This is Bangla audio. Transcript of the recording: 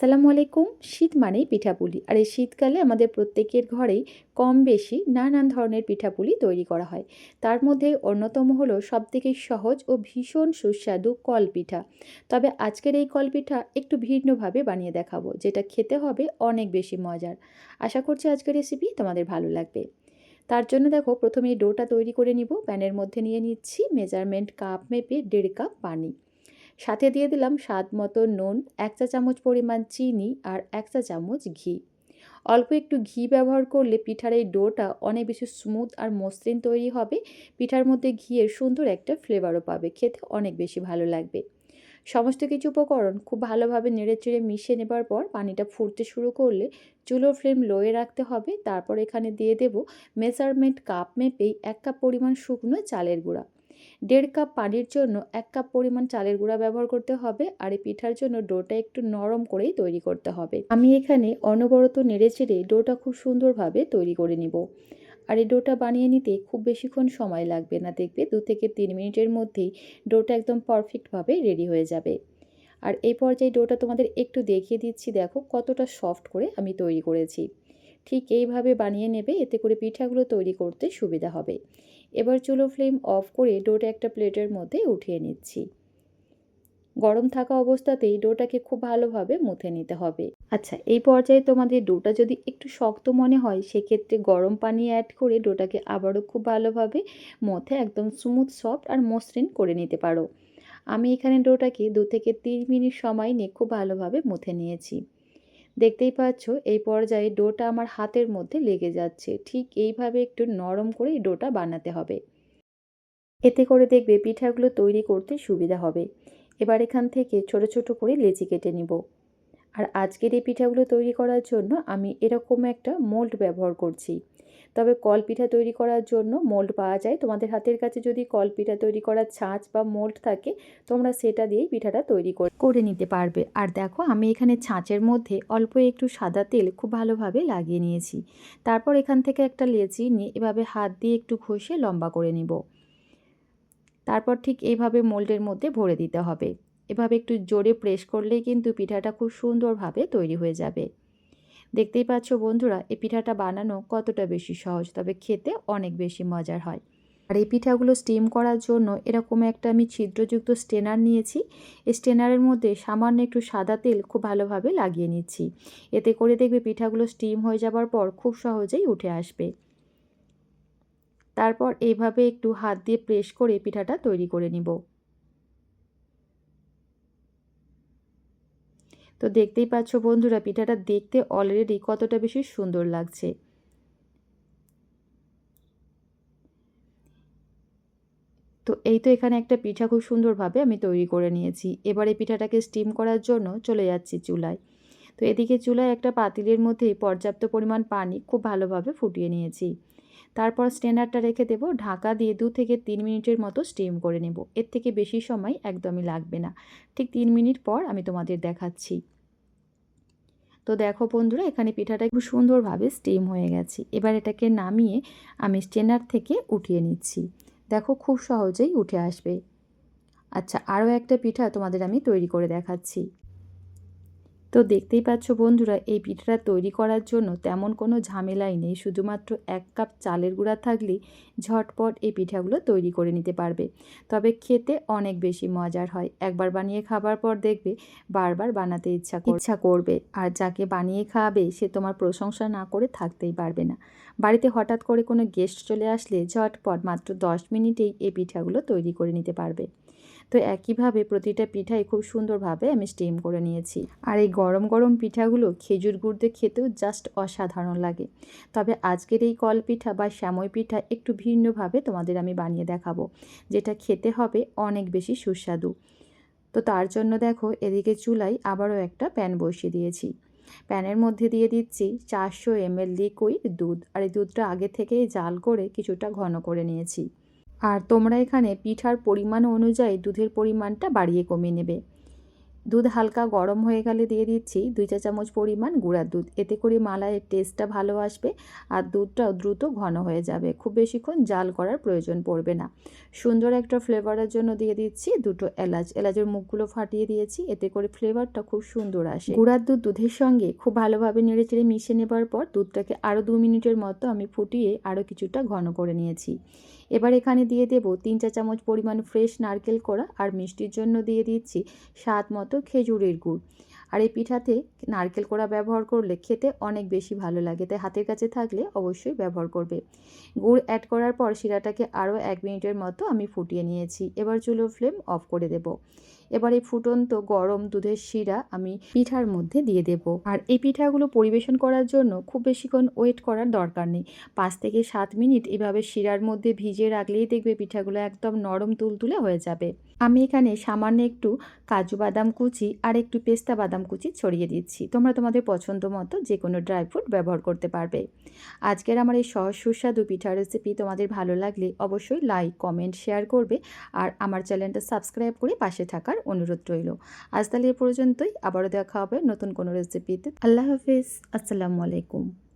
আসসালামু আলাইকুম। শীত মানেই পিঠাপুলি। আর এই শীতকালে আমাদের প্রত্যেকের ঘরেই কম বেশি নানান ধরনের পিঠাপুলি তৈরি করা হয়। তার মধ্যে অন্যতম হলো সবথেকে সহজ ও ভীষণ সুস্বাদু কল পিঠা তবে আজকের এই কল পিঠা একটু ভিন্নভাবে বানিয়ে দেখাবো, যেটা খেতে হবে অনেক বেশি মজার। আশা করছি আজকের রেসিপি তোমাদের ভালো লাগবে। তার জন্য দেখো, প্রথমে ডোটা তৈরি করে নিব। প্যানের মধ্যে নিয়ে নিচ্ছি মেজারমেন্ট কাপ মেপে দেড় কাপ পানি। সাথে দিয়ে দিলাম স্বাদ মতো নুন, এক চা চামচ পরিমাণ চিনি আর এক চা চামচ ঘি। অল্প একটু ঘি ব্যবহার করলে পিঠার এই ডোটা অনেক বেশি স্মুথ আর মসৃণ তৈরি হবে। পিঠার মধ্যে ঘিয়ের সুন্দর একটা ফ্লেভারও পাবে, খেতে অনেক বেশি ভালো লাগবে। সমস্ত কিছু উপকরণ খুব ভালোভাবে নেড়ে চেড়ে মিশিয়ে নেবার পর পানিটা ফুটতে শুরু করলে চুলোর ফ্লেম লোয়ে রাখতে হবে। তারপর এখানে দিয়ে দেব মেজারমেন্ট কাপ মেপেই এক কাপ পরিমাণ শুকনো চালের গুঁড়া। দেড় কাপ পানির জন্য এক কাপ পরিমাণ চালের গুঁড়া ব্যবহার করতে হবে আর এই পিঠার জন্য ডোটা একটু নরম করেই তৈরি করতে হবে। আমি এখানে অনবরত নেড়ে চেড়ে ডোটা খুব সুন্দরভাবে তৈরি করে নিব। আর এই ডোটা বানিয়ে নিতে খুব বেশিক্ষণ সময় লাগবে না, দেখবে? দু থেকে তিন মিনিটের মধ্যেই ডোটা একদম পারফেক্টভাবে রেডি হয়ে যাবে। আর এই পর্যায়ে ডোটা তোমাদের একটু দেখিয়ে দিচ্ছি, দেখো কতটা সফট করে আমি তৈরি করেছি। ঠিক এইভাবে বানিয়ে নেবে, এতে করে পিঠাগুলো তৈরি করতে সুবিধা হবে। এবার চুলো ফ্লেম অফ করে ডোটা একটা প্লেটের মধ্যে উঠিয়ে নিচ্ছি। গরম থাকা অবস্থাতেই ডোটাকে খুব ভালোভাবে মুথে নিতে হবে। আচ্ছা এই পর্যায়ে তোমাদের ডোটা যদি একটু শক্ত মনে হয়, সেক্ষেত্রে গরম পানি অ্যাড করে ডোটাকে আবারও খুব ভালোভাবে মথে একদম স্মুথ সফট আর মসৃণ করে নিতে পারো। আমি এখানে ডোটাকে দু থেকে তিন মিনিট সময় নিয়ে খুব ভালোভাবে মুথে নিয়েছি। দেখতেই পাচ্ছ, এই পর্যায়ে ডোটা আমার হাতের মধ্যে লেগে যাচ্ছে। ঠিক এইভাবে একটু নরম করে ডোটা বানাতে হবে। এতে করে দেখবে পিঠাগুলো তৈরি করতে সুবিধা হবে। এবার এখান থেকে ছোট ছোট করে লেচি কেটে নিব। আর আজকের এই পিঠাগুলো তৈরি করার জন্য আমি এরকম একটা মোল্ড ব্যবহার করছি। তবে কল পিঠা তৈরি করার জন্য মোল্ড পাওয়া যায়। তোমাদের হাতের কাছে যদি কল পিঠা তৈরি করার ছাঁচ বা মোল্ড থাকে, তোমরা সেটা দিয়েই পিঠাটা তৈরি করে নিতে পারবে। আর দেখো, আমি এখানে ছাঁচের মধ্যে অল্প একটু সাদা তেল খুব ভালোভাবে লাগিয়ে নিয়েছি। তারপর এখান থেকে একটা লেচি নিয়ে এভাবে হাত দিয়ে একটু ঘষে লম্বা করে নিব। তারপর ঠিক এইভাবে মোল্ডের মধ্যে ভরে দিতে হবে। এভাবে একটু জোরে প্রেস করলেই কিন্তু পিঠাটা খুব সুন্দরভাবে তৈরি হয়ে যাবে। দেখতেই পাচ্ছ বন্ধুরা, এই পিঠাটা বানানো কতটা বেশি সহজ, তবে খেতে অনেক বেশি মজার হয়। আর এই পিঠাগুলো স্টিম করার জন্য এরকম একটা আমি ছিদ্রযুক্ত স্টেনার নিয়েছি। এই স্টেনারের মধ্যে সামান্য একটু সাদা তেল খুব ভালোভাবে লাগিয়ে নিচ্ছি। এতে করে দেখবে পিঠাগুলো স্টিম হয়ে যাবার পর খুব সহজেই উঠে আসবে। তারপর এইভাবে একটু হাত দিয়ে প্রেস করে পিঠাটা তৈরি করে নিব। তো দেখতেই পাচ্ছ বন্ধুরা, পিঠাটা দেখতে অলরেডি কতটা বেশি সুন্দর লাগছে। তো এই তো এখানে একটা পিঠা খুব সুন্দরভাবে আমি তৈরি করে নিয়েছি। এবার এই পিঠাটাকে স্টিম করার জন্য চলে যাচ্ছি চুলায়। তো এদিকে চুলায় একটা পাতিলের মধ্যে পর্যাপ্ত পরিমাণ পানি খুব ভালোভাবে ফুটিয়ে নিয়েছি। তারপর স্টেনারটা রেখে দেবো, ঢাকা দিয়ে দু থেকে তিন মিনিটের মতো স্টিম করে নেব। এর থেকে বেশি সময় একদমই লাগবে না। ঠিক তিন মিনিট পর আমি তোমাদের দেখাচ্ছি। তো দেখো বন্ধুরা, এখানে পিঠাটা খুব সুন্দরভাবে স্টিম হয়ে গেছে। এবার এটাকে নামিয়ে আমি স্টেনার থেকে উঠিয়ে নিচ্ছি। দেখো খুব সহজেই উঠে আসবে। আচ্ছা আরও একটা পিঠা তোমাদের আমি তৈরি করে দেখাচ্ছি। তো দেখতেই পাচ্ছ বন্ধুরা, এই পিঠাটা তৈরি করার জন্য তেমন কোনো ঝামেলাই নেই। শুধুমাত্র এক কাপ চালের গুঁড়া থাকলেই ঝটপট এই পিঠাগুলো তৈরি করে নিতে পারবে। তবে খেতে অনেক বেশি মজার হয়। একবার বানিয়ে খাবার পর দেখবে বারবার বানাতে ইচ্ছা ইচ্ছা করবে। আর যাকে বানিয়ে খাওয়াবে সে তোমার প্রশংসা না করে থাকতেই পারবে না। বাড়িতে হঠাৎ করে কোনো গেস্ট চলে আসলে ঝটপট মাত্র দশ মিনিটেই এই পিঠাগুলো তৈরি করে নিতে পারবে। তো একইভাবে প্রতিটা পিঠাই খুব সুন্দরভাবে আমি স্টিম করে নিয়েছি। আর এই গরম গরম পিঠাগুলো খেজুর গুড় দিয়ে খেতেও জাস্ট অসাধারণ লাগে। তবে আজকের এই কল পিঠা বা শ্যামই পিঠা একটু ভিন্নভাবে তোমাদের আমি বানিয়ে দেখাবো, যেটা খেতে হবে অনেক বেশি সুস্বাদু। তো তার জন্য দেখো এদিকে চুলাই আবারও একটা প্যান বসিয়ে দিয়েছি। প্যানের মধ্যে দিয়ে দিচ্ছি চারশো এমএল লিকুইড দুধ। আর এই দুধটা আগে থেকেই জাল করে কিছুটা ঘন করে নিয়েছি। আর তোমরা এখানে পিঠার পরিমাণ অনুযায়ী দুধের পরিমাণটা বাড়িয়ে কমিয়ে নেবে। দুধ হালকা গরম হয়ে গেলে দিয়ে দিচ্ছি দুই চা চামচ পরিমাণ গুঁড়ার দুধ। এতে করে মালাইয়ের টেস্টটা ভালো আসবে আর দুধটাও দ্রুত ঘন হয়ে যাবে। খুব বেশিক্ষণ জাল করার প্রয়োজন পড়বে না। সুন্দর একটা ফ্লেভারের জন্য দিয়ে দিচ্ছি দুটো এলাচ। এলাচের মুখগুলো ফাটিয়ে দিয়েছি, এতে করে ফ্লেভারটা খুব সুন্দর আসে। গুঁড়ার দুধ দুধের সঙ্গে খুব ভালোভাবে নেড়ে চেড়ে মিশিয়ে নেবার পর দুধটাকে আরও দু মিনিটের মতো আমি ফুটিয়ে আরও কিছুটা ঘন করে নিয়েছি। এবার এখানে দিয়ে দেব তিন চা চামচ পরিমাণ ফ্রেশ নারকেল করা আর মিষ্টির জন্য দিয়ে দিচ্ছি স্বাদ মতো খেজুরের গুড়। আর এই পিঠাতে নারকেল কোড়া ব্যবহার করলে খেতে অনেক বেশি ভালো লাগে। তাই হাতের কাছে থাকলে অবশ্যই ব্যবহার করবে। গুড় অ্যাড করার পর শিরাটাকে আরও এক মিনিটের মতো আমি ফুটিয়ে নিয়েছি। এবার চুলো ফ্লেম অফ করে দেব। এবার এই ফুটন্ত গরম দুধের শিরা আমি পিঠার মধ্যে দিয়ে দেব। আর এই পিঠাগুলো পরিবেশন করার জন্য খুব বেশিক্ষণ ওয়েট করার দরকার নেই। পাঁচ থেকে সাত মিনিট এভাবে শিরার মধ্যে ভিজিয়ে রাখলেই দেখবে পিঠাগুলো একদম নরম তুলতুলে হয়ে যাবে। আমি এখানে সামান্য একটু কাজু বাদাম কুচি আর একটু পেস্তা বাদাম কুচি ছড়িয়ে দিচ্ছি। তোমরা তোমাদের পছন্দ মতো যে কোনো ড্রাই ফ্রুট ব্যবহার করতে পারবে। আজকের আমার এই সহজ সুস্বাদু পিঠা রেসিপি তোমাদের ভালো লাগলে অবশ্যই লাইক কমেন্ট শেয়ার করবে। আর আমার চ্যানেলটা সাবস্ক্রাইব করে পাশে থাকার অনুরোধ রইল। আজ তাহলে এ পর্যন্তই। আবারও দেখা হবে নতুন কোনো রেসিপিতে আল্লাহ হাফিজ। আসসালামু আলাইকুম।